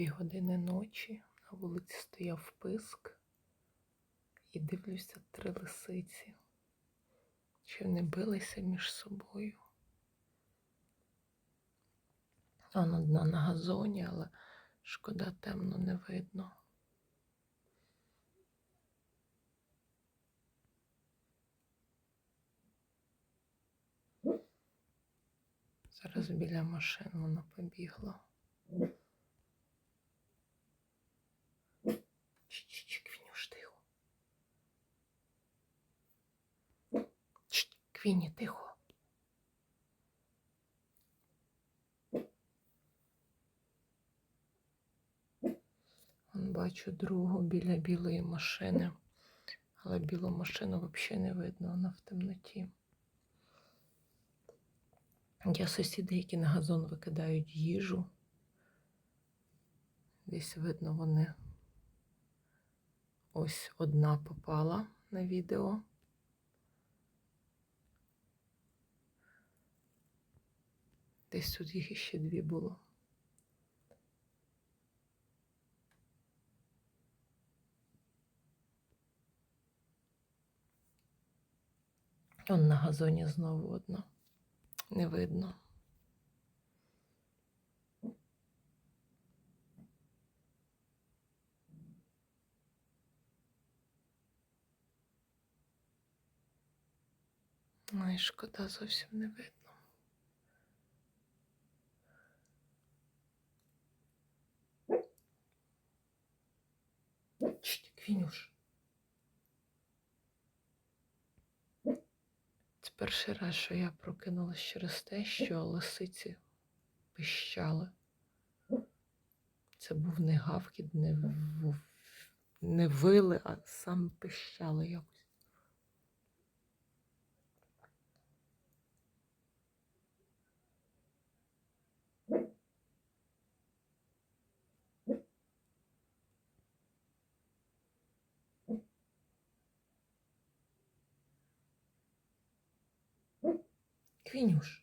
Дві години ночі на вулиці стояв писк і дивлюся три лисиці, чи вони билися між собою. Он одна на газоні, але шкода темно не видно. Зараз біля машин вона побігла. Чик, Квінюш, тихо. Чш, Квіні, тихо. Вон бачу другу біля білої машини, але білу машину взагалі не видно, вона в темноті. Є сусіди, які на газон викидають їжу. Десь видно вони. Ось одна попала на відео. Десь тут їх іще дві було. Он на газоні знову одна. Не видно. Ай, шкода, зовсім не видно. Чш, Квінюш. Це перший раз, що я прокинулась через те, що лисиці пищали. Це був не гавкіт, не, не вили, а саме пищали якось. Квінюш.